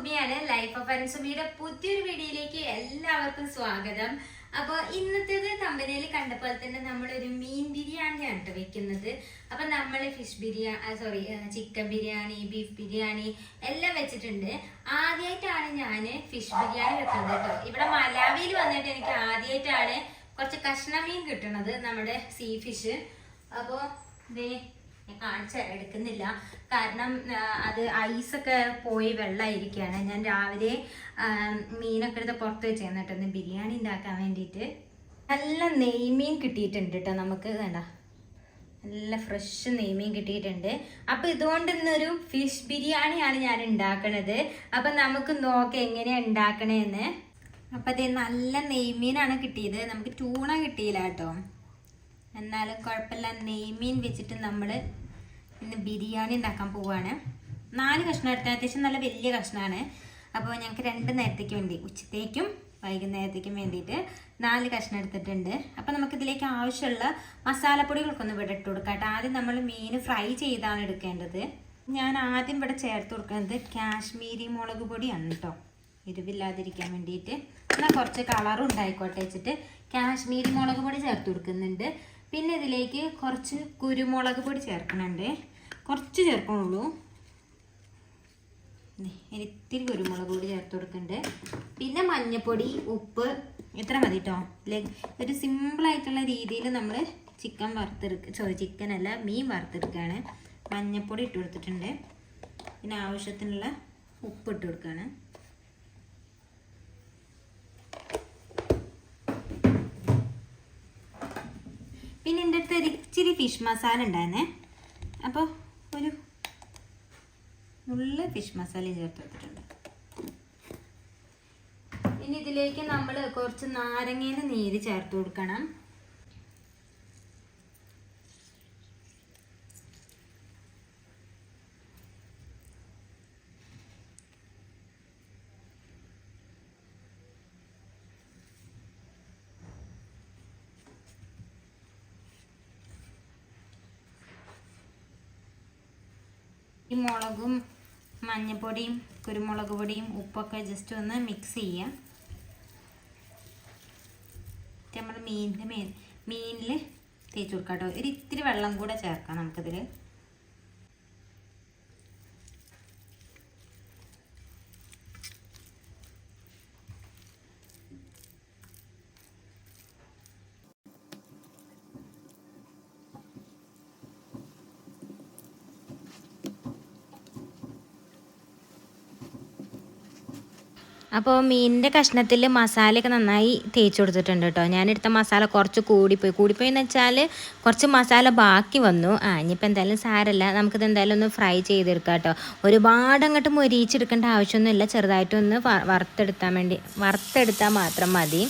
സുമിയാണ് life of അൻസുമിയുടെ പുതിയൊരു വീഡിയോയിലേക്ക് എല്ലാവർക്കും സ്വാഗതം. അപ്പോൾ ഇന്നത്തേത് കമ്പനിയിൽ പോലെ തന്നെ നമ്മളൊരു മീൻ ബിരിയാണിയാണ് കേട്ടോ വെക്കുന്നത്. അപ്പം നമ്മൾ fish biryani sorry chicken biryani beef biryani എല്ലാം വെച്ചിട്ടുണ്ട്. ആദ്യമായിട്ടാണ് ഞാൻ ഫിഷ് ബിരിയാണി വെക്കുന്നത് കേട്ടോ. ഇവിടെ മലാവിയിൽ വന്നിട്ട് എനിക്ക് ആദ്യമായിട്ടാണ് കുറച്ച് കഷ്ണമീൻ കിട്ടണത് നമ്മുടെ സീ ഫിഷ് അപ്പോൾ ദേ കാണിച്ചു എടുക്കുന്നില്ല. കാരണം അത് ഐസൊക്കെ പോയി വെള്ളമായിരിക്കുകയാണ്. ഞാൻ രാവിലെ മീനൊക്കെ എടുത്ത് പുറത്ത് വെച്ച് കേട്ടോ ബിരിയാണി ഉണ്ടാക്കാൻ വേണ്ടിയിട്ട് നല്ല നെയ്മീൻ കിട്ടിയിട്ടുണ്ട് കേട്ടോ നമുക്ക്. വേണ്ട നല്ല ഫ്രഷ് നെയ്മീൻ കിട്ടിയിട്ടുണ്ട്. അപ്പൊ ഇതുകൊണ്ട് ഇന്നൊരു ഫിഷ് ബിരിയാണിയാണ് ഞാൻ ഉണ്ടാക്കണത്. അപ്പൊ നമുക്ക് നോക്കാം എങ്ങനെയാണ് ഉണ്ടാക്കണേന്ന്. അപ്പൊ അതേ നല്ല നെയ്മീനാണ് കിട്ടിയത്. നമുക്ക് ടൂണ കിട്ടിയില്ല കേട്ടോ. എന്നാലും കുഴപ്പമില്ല. നെയ്മീൻ വെച്ചിട്ട് നമ്മൾ ഇന്ന് ബിരിയാണി ഉണ്ടാക്കാൻ പോവുകയാണ് നാല് കഷ്ണം എടുത്ത അത്യാവശ്യം നല്ല വലിയ കഷ്ണമാണ് അപ്പോൾ ഞങ്ങൾക്ക് രണ്ട് നേരത്തേക്ക് വേണ്ടി ഉച്ചത്തേക്കും വൈകുന്നേരത്തേക്കും വേണ്ടിയിട്ട് നാല് കഷ്ണം എടുത്തിട്ടുണ്ട്. അപ്പോൾ നമുക്കിതിലേക്ക് ആവശ്യമുള്ള മസാലപ്പൊടികൾക്കൊന്ന് ഇവിടെ ഇട്ട് കൊടുക്കാം കേട്ടോ. ആദ്യം നമ്മൾ മീൻ ഫ്രൈ ചെയ്താണ് എടുക്കേണ്ടത്. ഞാൻ ആദ്യം ഇവിടെ ചേർത്ത് കൊടുക്കുന്നത് കാശ്മീരി മുളക് പൊടിയാണ് കേട്ടോ. എരിവില്ലാതിരിക്കാൻ വേണ്ടിയിട്ട്. എന്നാൽ കുറച്ച് കളറും ഉണ്ടായിക്കോട്ടെ വെച്ചിട്ട് കാശ്മീരി മുളക് പൊടി ചേർത്ത് കൊടുക്കുന്നുണ്ട്. പിന്നെ ഇതിലേക്ക് കുറച്ച് കുരുമുളക് പൊടി ചേർക്കണുണ്ട് കുറച്ച് ചേർക്കണുള്ളൂ. ഇനി ഇത്തിരി കുരുമുളക് പൊടി ചേർത്ത് കൊടുക്കുന്നുണ്ട് പിന്നെ മഞ്ഞപ്പൊടി ഉപ്പ് ഇത്ര മതി കേട്ടോ ഒരു സിമ്പിളായിട്ടുള്ള രീതിയിൽ നമ്മൾ ചിക്കൻ വറുത്തെടുക്ക സോറി ചിക്കൻ അല്ല മീൻ വറുത്തെടുക്കുകയാണ് മഞ്ഞപ്പൊടി ഇട്ട് കൊടുത്തിട്ടുണ്ട്. പിന്നെ ആവശ്യത്തിനുള്ള ഉപ്പ് ഇട്ട് കൊടുക്കുകയാണ് പിന്നെ എന്റെ അടുത്ത് ഒരു ഇച്ചിരി ഫിഷ് മസാല ഉണ്ടായിരുന്നേ. അപ്പോൾ ഒരു നുള്ള ഫിഷ് മസാല ചേർത്ത് കൊടുത്തിട്ടുണ്ട്. ഇനി ഇതിലേക്ക് നമ്മൾ കുറച്ച് നാരങ്ങയുടെ നീര് ചേർത്ത് കൊടുക്കണം. ഈ മുളകും മഞ്ഞപ്പൊടിയും കുരുമുളക് പൊടിയും ഉപ്പൊക്കെ ജസ്റ്റ് ഒന്ന് മിക്സ് ചെയ്യാം. നമ്മൾ മീനിന്റെ മീനിൽ തേച്ച് കൊടുക്കാം കേട്ടോ ഒരു ഇത്തിരി വെള്ളം കൂടെ ചേർക്കാം നമുക്കിതിൽ അപ്പോൾ മീനിന്റെ കഷ്ണത്തിൽ മസാലയൊക്കെ നന്നായി തേച്ച് കൊടുത്തിട്ടുണ്ട് കേട്ടോ. ഞാനെടുത്ത മസാല കുറച്ച് കൂടിപ്പോയി. കൂടിപ്പോയി എന്ന് വെച്ചാൽ കുറച്ച് മസാല ബാക്കി വന്നു. ആ ഇനിയിപ്പോൾ എന്തായാലും സാരല്ല. നമുക്കിത് എന്തായാലും ഒന്ന് ഫ്രൈ ചെയ്തെടുക്കാം കേട്ടോ. ഒരുപാട് അങ്ങോട്ട് മൊരിയിച്ചെടുക്കേണ്ട ആവശ്യമൊന്നുമില്ല. ചെറുതായിട്ടൊന്ന് വറുത്തെടുത്താൻ വേണ്ടി വറുത്തെടുത്താൽ മാത്രം മതി.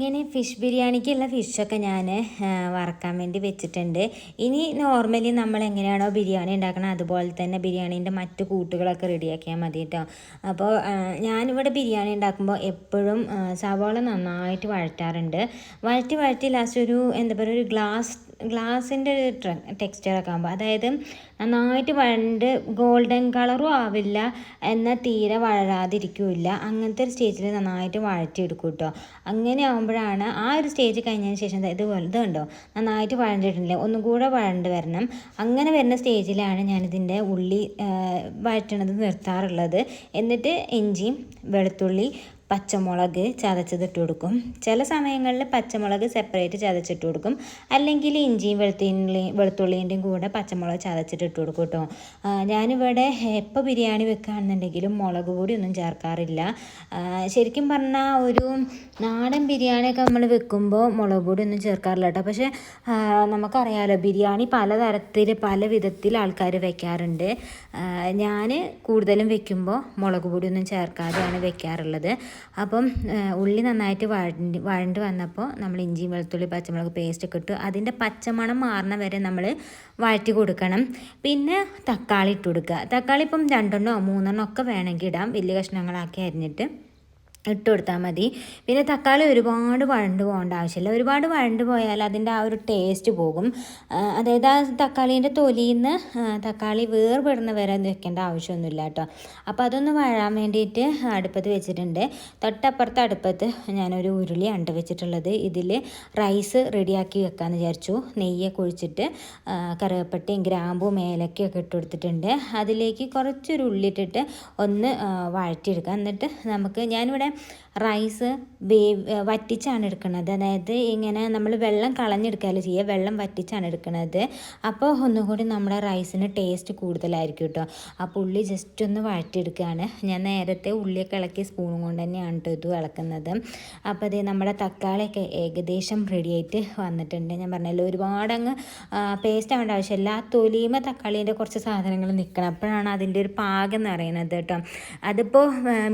അങ്ങനെ ഫിഷ് ബിരിയാണിക്കുള്ള ഫിഷൊക്കെ ഞാൻ വറക്കാൻ വേണ്ടി വെച്ചിട്ടുണ്ട്. ഇനി നോർമലി നമ്മൾ എങ്ങനെയാണോ ബിരിയാണി ഉണ്ടാക്കണം അതുപോലെ തന്നെ ബിരിയാണീന്റെ മറ്റു കൂട്ടുകളൊക്കെ റെഡിയാക്കിയാൽ മതി കേട്ടോ അപ്പോൾ ഞാനിവിടെ ബിരിയാണി ഉണ്ടാക്കുമ്പോൾ എപ്പോഴും സവാള നന്നായിട്ട് വഴറ്റാറുണ്ട്. വഴറ്റി വഴറ്റി ലാസ്റ്റ് ഒരു എന്താ പറയുക ഒരു ഗ്ലാസ് ഗ്ലാസിന്റെ ടെക്സ്ചറൊക്കെ ആകുമ്പോൾ അതായത് നന്നായിട്ട് വഴണ്ട് ഗോൾഡൻ കളറും ആവില്ല എന്നാൽ തീരെ വഴരാതിരിക്കില്ല അങ്ങനത്തെ ഒരു സ്റ്റേജിൽ നന്നായിട്ട് വഴറ്റിയെടുക്കും കേട്ടോ അങ്ങനെ ആകുമ്പോഴാണ് ആ ഒരു സ്റ്റേജ് കഴിഞ്ഞതിന് ശേഷം ഇതുപോലെ ഇത് കണ്ടോ നന്നായിട്ട് വഴണ്ടിട്ടില്ലേ? ഒന്നും കൂടെ വഴണ്ട് വരണം. അങ്ങനെ വരുന്ന സ്റ്റേജിലാണ് ഞാനിതിന്റെ ഉള്ളി വഴറ്റണത് നിർത്താറുള്ളത്. എന്നിട്ട് ഇഞ്ചിയും വെളുത്തുള്ളി പച്ചമുളക് ചതച്ചതിട്ട് കൊടുക്കും. ചില സമയങ്ങളിൽ പച്ചമുളക് സെപ്പറേറ്റ് ചതച്ചിട്ട് കൊടുക്കും. അല്ലെങ്കിൽ ഇഞ്ചിയും വെളുത്തുള്ളി വെളുത്തുള്ളിന്റെയും കൂടെ പച്ചമുളക് ചതച്ചിട്ടിട്ട് കൊടുക്കും കേട്ടോ. ഞാനിവിടെ എപ്പോൾ ബിരിയാണി വെക്കുകയാണെന്നുണ്ടെങ്കിലും മുളക് പൊടി ഒന്നും ചേർക്കാറില്ല. ശരിക്കും പറഞ്ഞാൽ ഒരു നാടൻ ബിരിയാണിയൊക്കെ നമ്മൾ വെക്കുമ്പോൾ മുളക് പൊടി ഒന്നും ചേർക്കാറില്ല കേട്ടോ. പക്ഷേ നമുക്കറിയാമല്ലോ ബിരിയാണി പലതരത്തിൽ പല വിധത്തിൽ ആൾക്കാർ വെക്കാറുണ്ട്. ഞാൻ കൂടുതലും വെക്കുമ്പോൾ മുളക് പൊടി ഒന്നും ചേർക്കാതെയാണ് വെക്കാറുള്ളത്. അപ്പം ഉള്ളി നന്നായിട്ട് വഴണ്ട് വഴണ്ട് വന്നപ്പോൾ നമ്മൾ ഇഞ്ചി വെളുത്തുള്ളി പച്ചമുളക് പേസ്റ്റ് ഒക്കെ ഇട്ടു അതിന്റെ പച്ചമണം മാറുന്ന വരെ നമ്മൾ വഴറ്റി കൊടുക്കണം. പിന്നെ തക്കാളി ഇട്ട് കൊടുക്കുക. തക്കാളി ഇപ്പം രണ്ടെണ്ണോ മൂന്നെണ്ണോ ഒക്കെ വേണമെങ്കിൽ ഇടാം. വലിയ കഷ്ണങ്ങളാക്കി അരിഞ്ഞിട്ട്. ഇട്ട് കൊടുത്താൽ മതി. പിന്നെ തക്കാളി ഒരുപാട് വഴണ്ട് പോകേണ്ട ആവശ്യമില്ല. ഒരുപാട് വഴണ്ട് പോയാൽ അതിന്റെ ആ ഒരു ടേസ്റ്റ് പോകും. അതായത് ആ തക്കാളീന്റെ തൊലിയിൽ നിന്ന് തക്കാളി വേർപെടുന്ന വരെ വെക്കേണ്ട ആവശ്യമൊന്നുമില്ല കേട്ടോ. അപ്പോൾ അതൊന്ന് വഴാൻ വേണ്ടിയിട്ട് അടുപ്പത്ത് വെച്ചിട്ടുണ്ട്. തൊട്ടപ്പുറത്ത് അടുപ്പത്ത് ഞാനൊരു ഉരുളി അണ്ട വെച്ചിട്ടുള്ളത്. ഇതിൽ റൈസ് റെഡിയാക്കി വെക്കാമെന്ന് വിചാരിച്ചു. നെയ്യൊക്കെ ഒഴിച്ചിട്ട് കറുവപ്പട്ടയും ഗ്രാമ്പും ഏലക്കയൊക്കെ ഇട്ട് കൊടുത്തിട്ടുണ്ട്. അതിലേക്ക് കുറച്ചൊരു ഉള്ളിട്ടിട്ട് ഒന്ന് വഴറ്റിയെടുക്കാം. എന്നിട്ട് നമുക്ക് ഞാനിവിടെ റൈസ് വേവ് വറ്റിച്ചാണ് എടുക്കുന്നത്. അതായത് ഇങ്ങനെ നമ്മൾ വെള്ളം കളഞ്ഞെടുക്കുകയല്ല ചെയ്യുക വെള്ളം വറ്റിച്ചാണ് എടുക്കുന്നത്. അപ്പോൾ ഒന്നുകൂടി നമ്മുടെ റൈസിന് ടേസ്റ്റ് കൂടുതലായിരിക്കും കേട്ടോ. അപ്പോൾ ഉള്ളി ജസ്റ്റ് ഒന്ന് വഴറ്റിയെടുക്കുകയാണ്. ഞാൻ നേരത്തെ ഉള്ളിയൊക്കെ ഇളക്കി സ്പൂണും കൊണ്ട് തന്നെയാണ് ഇത് ഇളക്കുന്നത്. അപ്പോൾ അതേ നമ്മുടെ തക്കാളിയൊക്കെ ഏകദേശം റെഡി ആയിട്ട് വന്നിട്ടുണ്ട്. ഞാൻ പറഞ്ഞല്ലോ ഒരുപാട് അങ്ങ് പേസ്റ്റ് ആവേണ്ട ആവശ്യമില്ല. ആ തൊലിയുമ തക്കാളീന്റെ കുറച്ച് സാധനങ്ങൾ നിൽക്കണം. അപ്പോഴാണ് അതിന്റെ ഒരു പാകം എന്ന് പറയുന്നത് കേട്ടോ. അതിപ്പോൾ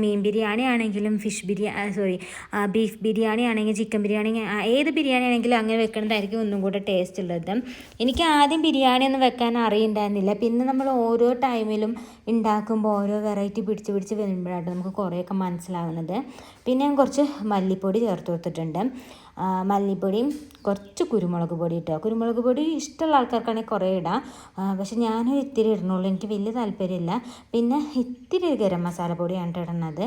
മീൻ ബിരിയാണി ആണെങ്കിലും fish biryani sorry beef biryani ആണെങ്കിൽ ചിക്കൻ ബിരിയാണി ഏത് ബിരിയാണി ആണെങ്കിലും അങ്ങനെ വെക്കണതായിരിക്കും ഒന്നും കൂടെ ടേസ്റ്റ് ഉള്ളത്. എനിക്ക് ആദ്യം ബിരിയാണി ഒന്നും വെക്കാൻ അറിയണ്ടായിരുന്നില്ല. പിന്നെ നമ്മൾ ഓരോ ടൈമിലും ഉണ്ടാക്കുമ്പോൾ ഓരോ വെറൈറ്റി പിടിച്ച് പിടിച്ച് വരുമ്പോഴാണ് നമുക്ക് കുറേയൊക്കെ മനസ്സിലാവുന്നത്. പിന്നെ ഞാൻ കുറച്ച് മല്ലിപ്പൊടി ചേർത്ത് കൊടുത്തിട്ടുണ്ട്. മല്ലിപ്പൊടിയും കുറച്ച് കുരുമുളക് പൊടി ഇട്ടുക കുരുമുളക് പൊടി ഇഷ്ടമുള്ള ആൾക്കാർക്കാണെങ്കിൽ കുറേ ഇടാം. പക്ഷെ ഞാനൊരു ഇത്തിരി ഇടണുള്ളൂ. എനിക്ക് വലിയ താല്പര്യമില്ല. പിന്നെ ഇത്തിരി ഗരം മസാല പൊടിയാണ് ഇടുന്നത്.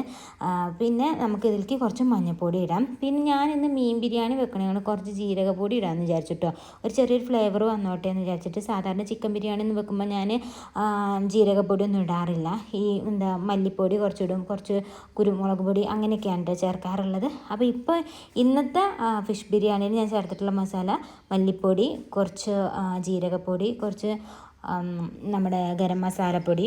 പിന്നെ നമുക്ക് ഇതിലേക്ക് കുറച്ച് മഞ്ഞൾപ്പൊടി ഇടാം. പിന്നെ ഞാൻ ഇന്ന് മീൻ ബിരിയാണി വെക്കണമെങ്കിൽ കുറച്ച് ജീരകപ്പൊടി ഇടാമെന്ന് വിചാരിച്ചിട്ടോ ഒരു ചെറിയൊരു ഫ്ലേവർ വന്നോട്ടെ എന്ന് വിചാരിച്ചിട്ട് സാധാരണ ചിക്കൻ ബിരിയാണി എന്ന് വെക്കുമ്പോൾ ഞാൻ ജീരകപ്പൊടി ഒന്നും ഇടാറില്ല. ഈ എന്താ മല്ലിപ്പൊടി കുറച്ചിടും. കുറച്ച് കുരുമുളക് പൊടി അങ്ങനെയൊക്കെയാണ് ട്ടോ ചേർക്കാറുള്ളത്. അപ്പോൾ ഇപ്പോൾ ഇന്നത്തെ ഫിഷ് ബിരിയാണിയിൽ ഞാൻ ചേർത്തിട്ടുള്ള മസാല മല്ലിപ്പൊടി കുറച്ച് ജീരകപ്പൊടി കുറച്ച് നമ്മുടെ ഗരം മസാലപ്പൊടി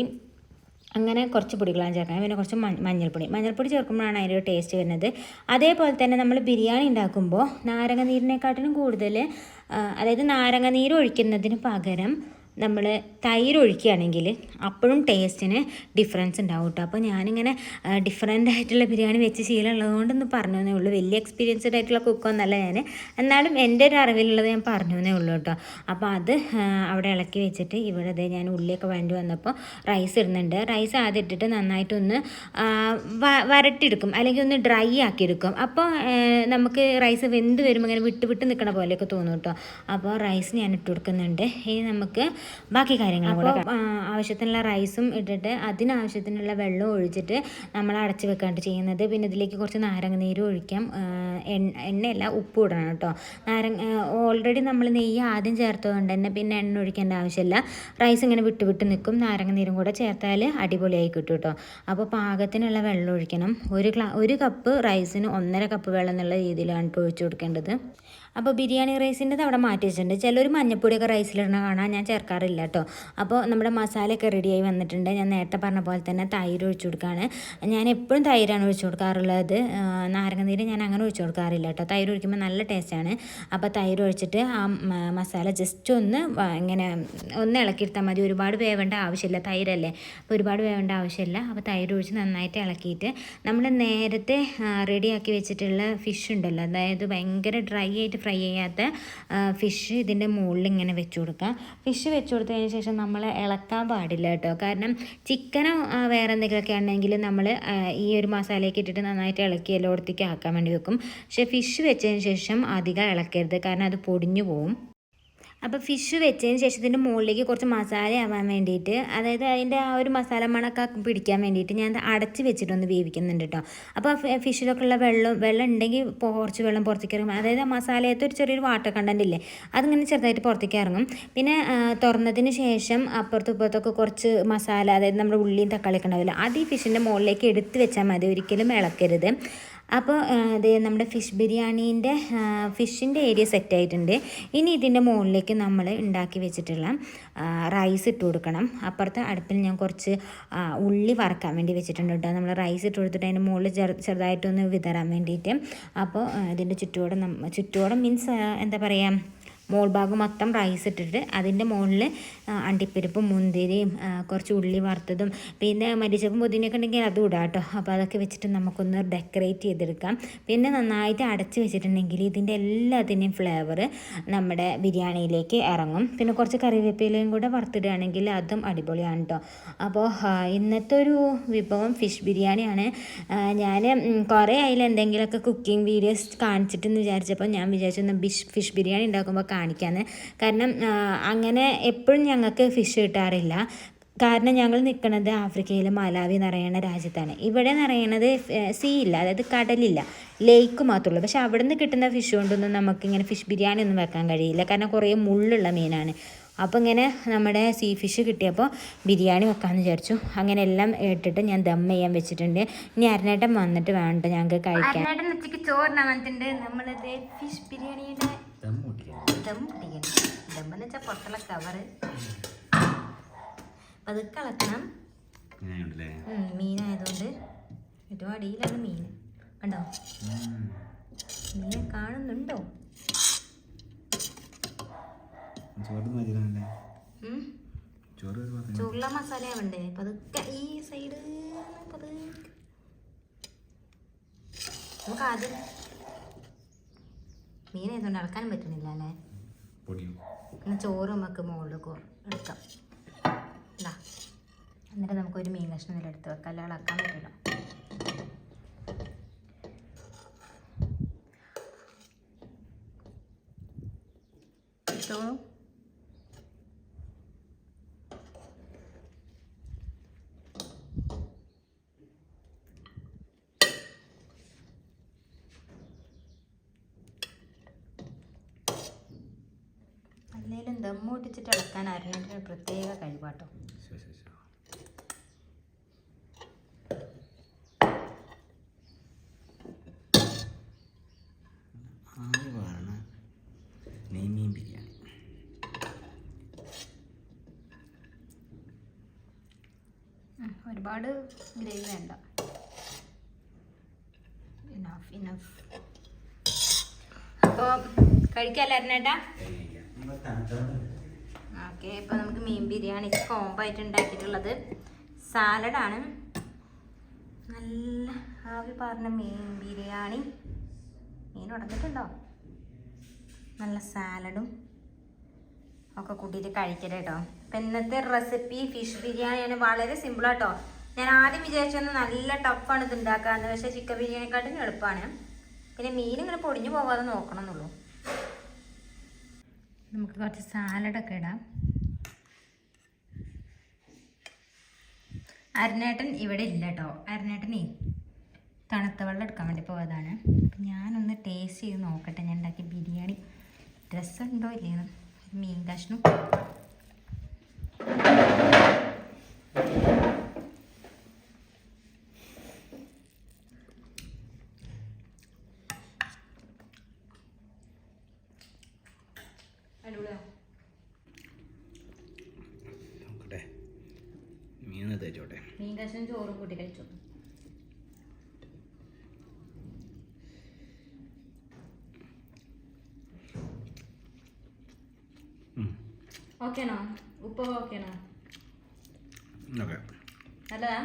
അങ്ങനെ കുറച്ച് പൊടികളാണ് ചേർക്കുന്നത്. പിന്നെ കുറച്ച് മഞ്ഞൾപ്പൊടി. മഞ്ഞൾപ്പൊടി ചേർക്കുമ്പോഴാണ് അതിന്റെ ടേസ്റ്റ് വരുന്നത്. അതേപോലെ തന്നെ നമ്മൾ ബിരിയാണി ഉണ്ടാക്കുമ്പോൾ നാരങ്ങ നീരിനെക്കാട്ടിലും കൂടുതൽ അതായത് നാരങ്ങ നീര് ഒഴിക്കുന്നതിന് പകരം നമ്മൾ തൈര് ഒഴിക്കുകയാണെങ്കിൽ അപ്പോഴും ടേസ്റ്റിന് ഡിഫറൻസ് ഉണ്ടാവും കേട്ടോ അപ്പോൾ ഞാനിങ്ങനെ ഡിഫറെന്റ് ആയിട്ടുള്ള ബിരിയാണി വെച്ച് ശീലമുള്ളതുകൊണ്ടൊന്ന് പറഞ്ഞു എന്നേ ഉള്ളൂ. വലിയ എക്സ്പീരിയൻസ്ഡ് ആയിട്ടുള്ള കുക്കൊന്നല്ല ഞാൻ എന്നാലും എന്റെ ഒരു അറിവിലുള്ളത് ഞാൻ പറഞ്ഞു എന്നേ ഉള്ളൂ കേട്ടോ അപ്പോൾ അത് അവിടെ ഇളക്കി വെച്ചിട്ട് ഇവിടെ ഞാൻ ഉള്ളിയൊക്കെ വേണ്ടി വന്നപ്പോൾ റൈസ് ഇടുന്നുണ്ട്. റൈസ് ആദ്യം ഇട്ടിട്ട് നന്നായിട്ടൊന്ന് വരട്ടിയെടുക്കും. അല്ലെങ്കിൽ ഒന്ന് ഡ്രൈ ആക്കിയെടുക്കും. അപ്പോൾ നമുക്ക് റൈസ് വെന്ത് വരുമ്പോൾ ഇങ്ങനെ വിട്ട് വിട്ട് നിൽക്കണ പോലെയൊക്കെ തോന്നും കേട്ടോ അപ്പോൾ റൈസ് ഞാൻ ഇട്ട് കൊടുക്കുന്നുണ്ട്. ഇനി നമുക്ക് ബാക്കി കാര്യങ്ങളും കൂടെ ആവശ്യത്തിനുള്ള റൈസും ഇട്ടിട്ട് അതിനാവശ്യത്തിനുള്ള വെള്ളം ഒഴിച്ചിട്ട് നമ്മൾ അടച്ചു വെക്കാണ്ട് ചെയ്യുന്നത്. പിന്നെ ഇതിലേക്ക് കുറച്ച് നാരങ്ങ നീര് ഒഴിക്കാം. എണ്ണയല്ല ഉപ്പ് ഇടണം കേട്ടോ. നാരങ്ങ ഓൾറെഡി നമ്മൾ നെയ്യ് ആദ്യം ചേർത്തതുകൊണ്ട് തന്നെ പിന്നെ എണ്ണ ഒഴിക്കേണ്ട ആവശ്യമില്ല. റൈസ് ഇങ്ങനെ വിട്ട് വിട്ട് നിൽക്കും. നാരങ്ങ നീരും കൂടെ ചേർത്താൽ അടിപൊളിയായി കിട്ടും കേട്ടോ. അപ്പോൾ പാകത്തിനുള്ള വെള്ളം ഒഴിക്കണം. ഒരു ഗ്ലാ ഒരു കപ്പ് റൈസിന് ഒന്നര കപ്പ് വെള്ളം എന്നുള്ള രീതിയിലാണ് ഒഴിച്ചു കൊടുക്കേണ്ടത്. അപ്പോൾ ബിരിയാണി റൈസിന്റെ അവിടെ മാറ്റി വെച്ചിട്ടുണ്ട്. ചിലർ മഞ്ഞപ്പൊടിയൊക്കെ റൈസിലിടണ കാണാൻ ഞാൻ ചേർക്കാറില്ല കേട്ടോ അപ്പോൾ നമ്മുടെ മസാലയൊക്കെ റെഡിയായി വന്നിട്ടുണ്ട്. ഞാൻ നേരത്തെ പറഞ്ഞ പോലെ തന്നെ തൈര് ഒഴിച്ചു കൊടുക്കുകയാണ് ഞാൻ എപ്പോഴും തൈരാണ് ഒഴിച്ചു കൊടുക്കാറുള്ളത്. നാരങ്ങനീര് നാരങ്ങ നീര് ഞാൻ അങ്ങനെ ഒഴിച്ചു കൊടുക്കാറില്ല കേട്ടോ തൈര് ഒഴിക്കുമ്പോൾ നല്ല ടേസ്റ്റാണ്. അപ്പോൾ തൈര് ഒഴിച്ചിട്ട് ആ മസാല ജസ്റ്റ് ഒന്ന് ഇങ്ങനെ ഒന്ന് ഇളക്കിയെടുത്താൽ മതി. ഒരുപാട് വേവേണ്ട ആവശ്യമില്ല. തൈരല്ലേ. അപ്പോൾ ഒരുപാട് വേവേണ്ട ആവശ്യമില്ല. അപ്പോൾ തൈര് ഒഴിച്ച് നന്നായിട്ട് ഇളക്കിയിട്ട് നമ്മൾ നേരത്തെ റെഡിയാക്കി വെച്ചിട്ടുള്ള ഫിഷ് ഉണ്ടല്ലോ. അതായത് ഭയങ്കര ഡ്രൈ ആയിട്ട് ഫ്രൈ ചെയ്യാത്ത ഫിഷ് ഇതിന്റെ മുകളിൽ ഇങ്ങനെ വെച്ച് കൊടുക്കുക. ഫിഷ് വെച്ച് കൊടുത്തതിന് ശേഷം നമ്മൾ ഇളക്കാൻ പാടില്ല കേട്ടോ. കാരണം ചിക്കനോ വേറെ എന്തെങ്കിലുമൊക്കെ ആണെങ്കിൽ നമ്മൾ ഈ ഒരു മസാലയൊക്കെ ഇട്ടിട്ട് നന്നായിട്ട് ഇളക്കി എല്ലായിടത്തേക്ക് ആക്കാൻ വേണ്ടി വെക്കും. പക്ഷേ ഫിഷ് വെച്ചതിന് ശേഷം അധികം ഇളക്കരുത്. കാരണം അത് പൊടിഞ്ഞു പോവും. അപ്പോൾ ഫിഷ് വെച്ചതിന് ശേഷം ഇതിന്റെ മുകളിലേക്ക് കുറച്ച് മസാല ആവാൻ വേണ്ടിയിട്ട് അതായത് അതിന്റെ ആ ഒരു മസാല മണക്ക പിടിക്കാൻ വേണ്ടിയിട്ട് ഞാൻ അടച്ച് വെച്ചിട്ടൊന്ന് വേവിക്കുന്നുണ്ട് കേട്ടോ അപ്പോൾ ഫിഷിലൊക്കെ ഉള്ള വെള്ളം വെള്ളം ഉണ്ടെങ്കിൽ കുറച്ച് വെള്ളം പുറത്തേക്ക് ഇറങ്ങും. അതായത് ആ മസാലയത്ത് ഒരു ചെറിയൊരു വാട്ടർ കണ്ടന്റ് ഇല്ലേ അതിങ്ങനെ ചെറുതായിട്ട് പുറത്തേക്ക് ഇറങ്ങും. പിന്നെ തുറന്നതിന് ശേഷം അപ്പുറത്തും ഇപ്പുറത്തൊക്കെ കുറച്ച് മസാല അതായത് നമ്മുടെ ഉള്ളിയും തക്കാളിയൊക്കെ ഉണ്ടാവില്ല അത് ഈ ഫിഷിന്റെ മുകളിലേക്ക് എടുത്ത് വെച്ചാൽ മതി ഒരിക്കലും ഇളക്കരുത്. അപ്പോൾ ഇത് നമ്മുടെ ഫിഷ് ബിരിയാണീന്റെ ഫിഷിന്റെ ഏരിയ സെറ്റ് ആയിട്ടുണ്ട്. ഇനി ഇതിന്റെ മുകളിലേക്ക് നമ്മൾ ഉണ്ടാക്കി വെച്ചിട്ടുള്ള റൈസ് ഇട്ട് കൊടുക്കണം. അപ്പുറത്തെ അടുപ്പിൽ ഞാൻ കുറച്ച് ഉള്ളി വറക്കാൻ വേണ്ടി വെച്ചിട്ടുണ്ട് കേട്ടോ. നമ്മൾ റൈസ് ഇട്ട് കൊടുത്തിട്ട് അതിന്റെ മുകളിൽ ചെറു ചെറുതായിട്ടൊന്ന് വിതറാൻ വേണ്ടിയിട്ട്. അപ്പോൾ ഇതിന്റെ ചുറ്റോടെ ചുറ്റോടെ മീൻസ് എന്താ പറയുക മോൾ ഭാഗം മൊത്തം റൈസ് ഇട്ടിട്ട് അതിന്റെ മുകളിൽ അണ്ടിപ്പരിപ്പും മുന്തിരിയും കുറച്ച് ഉള്ളി വറുത്തതും പിന്നെ മരിച്ചപ്പം പുതിനൊക്കെ ഉണ്ടെങ്കിൽ അതും ഇടാം കേട്ടോ. അപ്പോൾ അതൊക്കെ വെച്ചിട്ട് നമുക്കൊന്ന് ഡെക്കറേറ്റ് ചെയ്തെടുക്കാം. പിന്നെ നന്നായിട്ട് അടച്ച് വെച്ചിട്ടുണ്ടെങ്കിൽ ഇതിന്റെ എല്ലാത്തിന്റെയും ഫ്ലേവർ നമ്മുടെ ബിരിയാണിയിലേക്ക് ഇറങ്ങും. പിന്നെ കുറച്ച് കറിവേപ്പിലയും കൂടെ വറുത്തിടുകയാണെങ്കിൽ അതും അടിപൊളിയാണ് കേട്ടോ. അപ്പോൾ ഇന്നത്തെ ഒരു വിഭവം ഫിഷ് ബിരിയാണിയാണ്. ഞാൻ കുറേ ആയില്ല എന്തെങ്കിലുമൊക്കെ കുക്കിംഗ് വീഡിയോസ് കാണിച്ചിട്ടെന്ന് വിചാരിച്ചപ്പോൾ ഞാൻ വിചാരിച്ചു ഫിഷ് ബിരിയാണി ഉണ്ടാക്കുമ്പോൾ കാണിക്കാമെന്ന് കാരണം അങ്ങനെ എപ്പോഴും ഞങ്ങൾക്ക് ഫിഷ് കിട്ടാറില്ല. കാരണം ഞങ്ങൾ നിൽക്കുന്നത് ആഫ്രിക്കയിലെ മലാവി എന്ന് രാജ്യത്താണ്. ഇവിടെ എന്ന് സീ ഇല്ല. അതായത് കടലില്ല. ലേക്ക് മാത്രമേ ഉള്ളൂ. പക്ഷെ അവിടെ നിന്ന് കിട്ടുന്ന ഫിഷ് കൊണ്ടൊന്നും നമുക്കിങ്ങനെ ഫിഷ് ബിരിയാണി ഒന്നും വെക്കാൻ കഴിയില്ല. കാരണം കുറേ മുള്ളുള്ള മീനാണ്. അപ്പോൾ ഇങ്ങനെ നമ്മുടെ സീ ഫിഷ് കിട്ടിയപ്പോൾ ബിരിയാണി വെക്കാമെന്ന് വിചാരിച്ചു. അങ്ങനെ എല്ലാം ഇട്ടിട്ട് ഞാൻ ദം ചെയ്യാൻ വെച്ചിട്ടുണ്ട്. ഇനി അരനേട്ടൻ വന്നിട്ട് വേണ്ട ഞങ്ങൾക്ക് കഴിക്കാൻ. ഉച്ചയ്ക്ക് ചോറിനാൻ വന്നിട്ടുണ്ട്. നമ്മളിത് ഫിഷ് ബിരിയാണിയുടെ ദം പൊട്ടിക്കണം ദം എന്ന് വെച്ചാൽ പൊട്ടല കവറ് അത് കളക്കണം ഉം, മീനായതുകൊണ്ട് ഏറ്റവും അടിയിലാണ് മീൻ. കണ്ടോ? മീനെ കാണുന്നുണ്ടോ? ചുരുള മസാല വേണ്ടേ പതുക്കെ ഈ സൈഡ് പതുക്കെ. നമുക്ക് ആദ്യം മീൻ ആയതുകൊണ്ട് അളക്കാൻ പറ്റുന്നില്ല അല്ലേ? എന്നാൽ ചോറ് നമുക്ക് മുകളിൽ കൊ- എടുക്കാം. ഇതാ എന്നിട്ട് നമുക്ക് ഒരു മീൻ കഷ്ണം എടുത്ത് വെക്കാം. അല്ല ഇളക്കാൻ പറ്റില്ല. അല്ലേലും ദം പൊട്ടിച്ചിട്ട് ഇളക്കാൻ അരിഞ്ഞിട്ട് പ്രത്യേക കഴിവാട്ടോ. നെയ്മീൻ ബിരിയാണി. ഒരുപാട് ഗ്രേവി വേണ്ട. ഇനഫ് ഇനഫ് അപ്പോൾ കഴിക്കാല്ലേ അരുണേട്ടാ? ഓക്കെ ഇപ്പോൾ നമുക്ക് മീൻ ബിരിയാണി കോംബോ ആയിട്ട് ഉണ്ടാക്കിയിട്ടുള്ളത് സാലഡാണ്. നല്ല ആവി പറഞ്ഞ മീൻ ബിരിയാണി. മീൻ ഉടഞ്ഞിട്ടുണ്ടോ? നല്ല സാലഡും ഒക്കെ കൂട്ടിയിട്ട് കഴിക്കട്ടെ കേട്ടോ. അപ്പം ഇന്നത്തെ റെസിപ്പി ഫിഷ് ബിരിയാണിയാണ് വളരെ സിമ്പിളാട്ടോ ഞാൻ ആദ്യം വിചാരിച്ചത് നല്ല ടഫാണ് ഇത് ഉണ്ടാക്കാന്ന്. പക്ഷേ ചിക്കൻ ബിരിയാണിക്കാട്ടും എളുപ്പമാണ് പിന്നെ മീൻ ഇങ്ങനെ പൊടിഞ്ഞു പോകാതെ നോക്കണം എന്നുള്ളൂ നമുക്ക് കുറച്ച് സാലഡൊക്കെ ഇടാം. അരുണേട്ടൻ ഇവിടെ ഇല്ല കേട്ടോ അരുണേട്ടനേ തണുത്ത വെള്ളം എടുക്കാൻ വേണ്ടി പോയതാണ്. അപ്പം ഞാനൊന്ന് ടേസ്റ്റ് ചെയ്ത് നോക്കട്ടെ. ഞാൻ ഉണ്ടാക്കിയ ബിരിയാണി ഇല്ലേന്ന് ഒരു മീൻ കഷ്ണം. അടിപൊളിയോ നോക്കട്ടെ മീൻ തേച്ചോട്ടെ കഷ്ണം ചോറും കൂട്ടി കഴിച്ചു ഓക്കേണോ ഉപ്പ് ഓക്കേണോ ഓക്കെ നല്ലതാ?